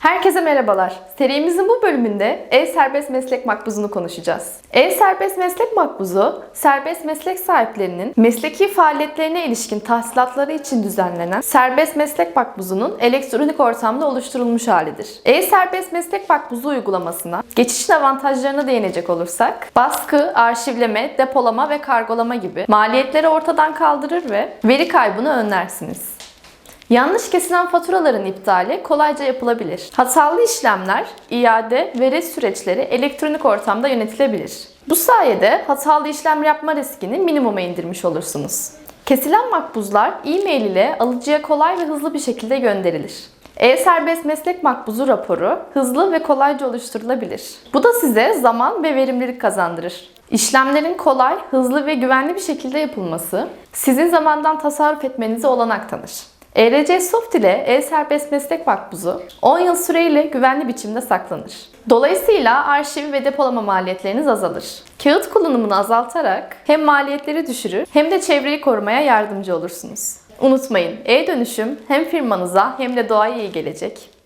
Herkese merhabalar. Serimizin bu bölümünde E-Serbest Meslek Makbuzunu konuşacağız. E-Serbest Meslek Makbuzu, serbest meslek sahiplerinin mesleki faaliyetlerine ilişkin tahsilatları için düzenlenen serbest meslek makbuzunun elektronik ortamda oluşturulmuş halidir. E-Serbest Meslek Makbuzu uygulamasına geçişin avantajlarına değinecek olursak, baskı, arşivleme, depolama ve kargolama gibi maliyetleri ortadan kaldırır ve veri kaybını önlersiniz. Yanlış kesilen faturaların iptali kolayca yapılabilir. Hatalı işlemler, iade ve ret süreçleri elektronik ortamda yönetilebilir. Bu sayede hatalı işlem yapma riskini minimuma indirmiş olursunuz. Kesilen makbuzlar e-mail ile alıcıya kolay ve hızlı bir şekilde gönderilir. E-Serbest Meslek Makbuzu raporu hızlı ve kolayca oluşturulabilir. Bu da size zaman ve verimlilik kazandırır. İşlemlerin kolay, hızlı ve güvenli bir şekilde yapılması sizin zamandan tasarruf etmenize olanak tanır. ERC Soft ile E-Serbest Meslek Makbuzu 10 yıl süreyle güvenli biçimde saklanır. Dolayısıyla arşiv ve depolama maliyetleriniz azalır. Kağıt kullanımını azaltarak hem maliyetleri düşürür hem de çevreyi korumaya yardımcı olursunuz. Unutmayın, e-dönüşüm hem firmanıza hem de doğaya iyi gelecek.